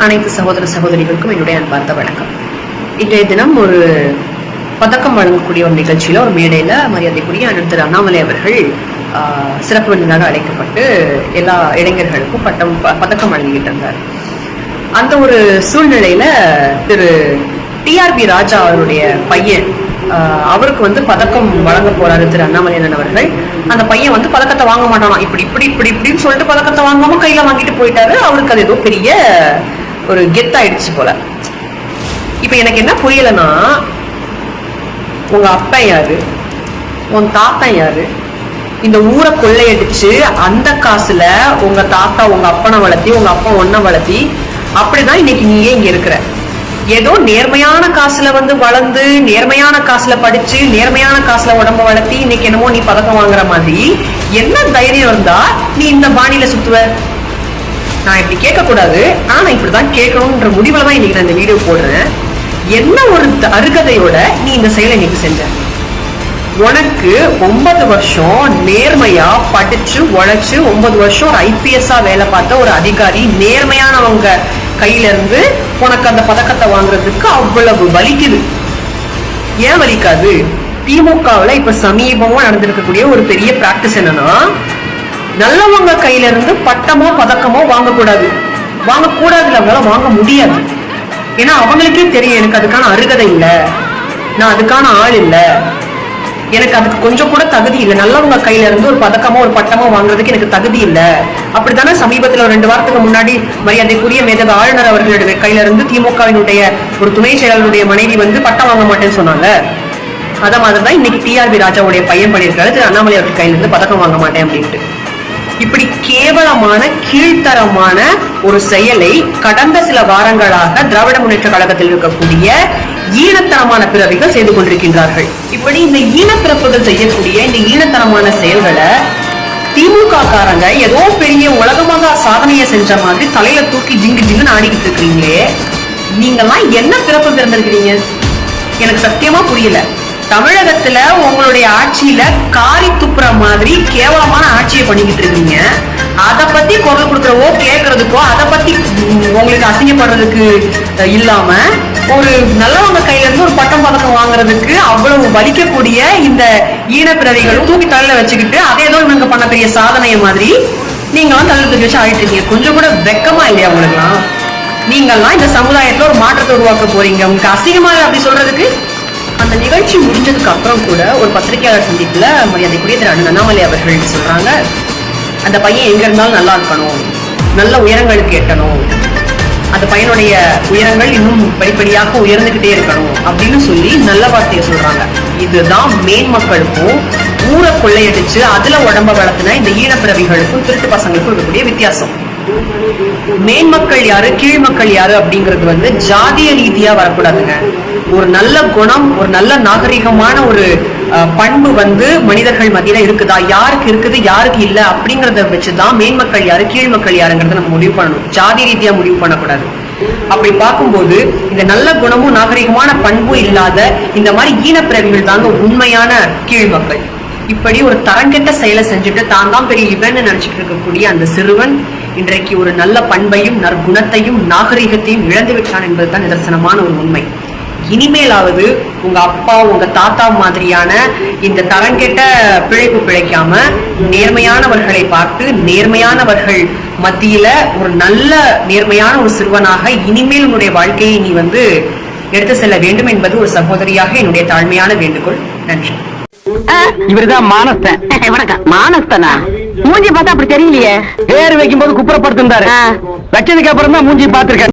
அனைத்து சகோதர சகோதரிகளுக்கும் என்னுடைய அன்பார்ந்த வணக்கம். இன்றைய தினம் ஒரு பதக்கம் வழங்கக்கூடிய ஒரு நிகழ்ச்சியில ஒரு மேடையில மரியாதைக்குரிய அண்ணன் திரு அண்ணாமலை அவர்கள் சிறப்பு விருந்தினராக அழைக்கப்பட்டு எல்லா இளைஞர்களுக்கும் பட்டம் ப- பதக்கம் வழங்கிட்டு இருந்தார். அந்த ஒரு சூழ்நிலையில திரு டிஆர்பி ராஜா அவருடைய பையன் அவருக்கு வந்து பதக்கம் வழங்க போறாரு திரு அண்ணாமலையன் அவர்கள். அந்த பையன் வந்து பதக்கத்தை வாங்க மாட்டானா இப்படி இப்படி இப்படி இப்படின்னு சொல்லிட்டு பதக்கத்தை வாங்காம கையில வாங்கிட்டு போயிட்டாரு. அவருக்கு அது ஏதோ பெரிய ஒரு கெத்தாயிடுச்சு போல. இப்ப எனக்கு என்ன புரியலன்னா உங்க அப்பா யாரு? உன் தாத்தா யாரு? இந்த ஊரை கொள்ளையடிச்சு அந்த காசுல உங்க தாத்தா உங்க அப்பனை வளர்த்தி உங்க அப்பா ஒன்ன வளர்த்தி அப்படிதான் இன்னைக்கு நீயே இங்க இருக்கிற. ஏதோ நேர்மையான காசுல வந்து வளர்ந்து நேர்மையான காசுல படிச்சு நேர்மையான காசுல உடம்ப வளர்த்தி இன்னைக்கு என்னமோ நீ பதக்கம் வாங்குற மாதிரி என்ன தைரியம் இருந்தா நீ இந்த பாணியில சுத்துவ? நான் இப்படி கேட்கக்கூடாது. ஆனால் இப்படி நான் கேட்கணுன்ற முடிவில் தான் இன்னைக்கு நான் இந்த வீடியோ போடுறேன். என்ன ஒரு த- அருகதையோட நீ இந்த செயலை இன்னைக்கு செஞ்ச? உனக்கு ஒன்பது வருஷம் நேர்மையா படிச்சு உழைச்சு ஒன்பது வருஷம் ஒரு ஐபிஎஸ்ஆ வேலை பார்த்த ஒரு அதிகாரி நேர்மையானவங்க கையில இருந்து உனக்கு அந்த பதக்கத்தை வாங்குறதுக்கு அவ்வளவு வலிக்குது. ஏன் வலிக்காது? திமுகவில் இப்ப சமீபமா நடந்திருக்கக்கூடிய ஒரு பெரிய பிராக்டிஸ் என்னன்னா நல்லவங்க கையில இருந்து பட்டமோ பதக்கமோ வாங்கக்கூடாது. வாங்கக்கூடாதுல அவங்களால வாங்க முடியாது. ஏன்னா அவங்களுக்கே தெரியும் எனக்கு அதுக்கான அருகதை இல்லை. நான் அதுக்கான ஆள் இல்லை. எனக்கு அதுக்கு கொஞ்சம் கூட தகுதி இல்லை. நல்லவங்க கையில இருந்து ஒரு பதக்கமோ ஒரு பட்டமோ வாங்குறதுக்கு எனக்கு தகுதி இல்லை. அப்படித்தானே சமீபத்தில் ஒரு ரெண்டு வாரத்துக்கு முன்னாடி மரியாதைக்குரிய மேதக ஆளுநர் அவர்களுடைய கையில இருந்து திமுகவினுடைய ஒரு துணை செயலாளருடைய மனைவி வந்து பட்டம் வாங்க மாட்டேன்னு சொன்னாங்க. அதை மாதிரி தான் இன்னைக்கு டிஆர்பி ராஜாவுடைய பையன் பண்ணியிருக்காரு. திரு அண்ணாமலை அவர்கள் கையில இருந்து பதக்கம் வாங்க மாட்டேன் அப்படின்ட்டு. இப்படி கேவலமான கீழ்த்தரமான ஒரு செயலை கடந்த சில வாரங்களாக திராவிட முன்னேற்ற கழகத்தில் இருக்கக்கூடிய ஈனத்தனமான பிறவிகள் செய்து கொண்டிருக்கின்றார்கள். இப்படி இந்த ஈனப்பிறப்புகள் செய்யக்கூடிய இந்த ஈனத்தனமான செயல்களை திமுக காரங்க ஏதோ பெரிய உலகமாக சாதனையை செஞ்ச மாதிரி தலையில தூக்கி ஜிங்கு ஜிங்குன்னு ஆடிக்கிட்டு இருக்கிறீங்களே நீங்கெல்லாம் என்ன பிறப்பு பிறந்திருக்கிறீங்க? எனக்கு சத்தியமா புரியல. தமிழகத்துல உங்களுடைய ஆட்சியில காரி துப்புற மாதிரி கேவலமான ஆட்சியை பண்ணிக்கிட்டு இருக்கீங்க. அத பத்தி குரல் கொடுக்கறவோ கேட்கறதுக்கோ அத பத்தி உங்களுக்கு அசிங்கப்படுறதுக்கு இல்லாம ஒரு நல்லவங்க கையில இருந்து ஒரு பட்டம் பதக்கம் வாங்குறதுக்கு அவ்வளவு வலிக்கக்கூடிய இந்த ஈனப்பிறவிகளும் தூக்கி தலையில வச்சுக்கிட்டு அதே ஏதோ இவங்க பண்ண பெரிய சாதனைய மாதிரி நீங்களாம் தள்ளி தூக்கி வச்சு ஆயிட்டு இருக்கீங்க. கொஞ்சம் கூட வெக்கமா இல்லையா உங்களுக்குலாம் நீங்கள்லாம் இந்த சமுதாயத்துல ஒரு மாற்றத்தை உருவாக்க போறீங்க. உங்களுக்கு அசிங்கமா அப்படி சொல்றதுக்கு? அந்த நிகழ்ச்சி முடிஞ்சதுக்கு அப்புறம் கூட ஒரு பத்திரிகையாளர் சந்திப்புல மரியாதைக்குரிய திரு அண்ணன் அண்ணாமலை அவர்கள் சொல்றாங்க? அந்த பையன் எங்க இருந்தாலும் நல்லா இருக்கணும். நல்ல உயரங்களுக்கு எட்டணும். அந்த பையனுடைய உயரங்கள் இன்னும் படிப்படியாக உயர்ந்துகிட்டே இருக்கணும் அப்படின்னு சொல்லி நல்ல வார்த்தையை சொல்றாங்க. இதுதான் மேன் மக்களுக்கும் ஊரை கொள்ளையடிச்சு அதுல உடம்ப வளர்த்துன இந்த ஈழப்பிறவிகளுக்கும் திருட்டு பசங்களுக்கும் இருக்கக்கூடிய வித்தியாசம். மேன்மக்கள் யாரு கீழ் மக்கள் யாரு அப்படிங்கிறது வந்து ஜாதிய ரீதியா வரக்கூடாதுங்க. ஒரு நல்ல குணம் ஒரு நல்ல நாகரிகமான ஒரு அஹ், பண்பு வந்து மனிதர்கள் மத்தியில இருக்குதா? யாருக்கு இருக்குது யாருக்கு இல்ல அப்படிங்கறத வச்சுதான் மேன்மக்கள் யாரு கீழ் மக்கள் யாருங்கிறத நம்ம முடிவு பண்ணணும். ஜாதி ரீதியா முடிவு பண்ணக்கூடாது. அப்படி பார்க்கும்போது இந்த நல்ல குணமும் நாகரிகமான பண்பும் இல்லாத இந்த மாதிரி ஈனப்பிறவிகள் தாங்க உண்மையான கீழ் மக்கள். இப்படி ஒரு தரங்கெட்ட செயலை செஞ்சுட்டு தான் தான் பெரிய இவன் நினைச்சிட்டு இருக்கக்கூடிய அந்த சிறுவன் இன்றைக்கு ஒரு நல்ல பண்பையும் நற்குணத்தையும் நாகரிகத்தையும் இழந்து விட்டான் என்பதுதான் நிதர்சனமான ஒரு உண்மை. இனிமேலாவது உங்க அப்பா உங்க தாத்தா மாதிரியான இந்த தரங்கெட்ட பிழைப்பு பிழைக்காம நேர்மையானவர்களை பார்த்து நேர்மையானவர்கள் மத்தியில ஒரு நல்ல நேர்மையான ஒரு சிறுவனாக இனிமேல் உன்னுடைய வாழ்க்கையை நீ வந்து எடுத்து செல்ல வேண்டும் என்பது ஒரு சகோதரியாக என்னுடைய தாழ்மையான வேண்டுகோள். நன்றி. இவருதான் மானஸ்தன். வணக்கம் மானஸ்தனா? மூஞ்சி பார்த்தா அப்படி தெரியலையே. பேர் வைக்கும் போது குப்புறப்படுத்திருந்தாரு. வச்சதுக்கு அப்புறம் தான் மூஞ்சி பாத்திருக்கேன்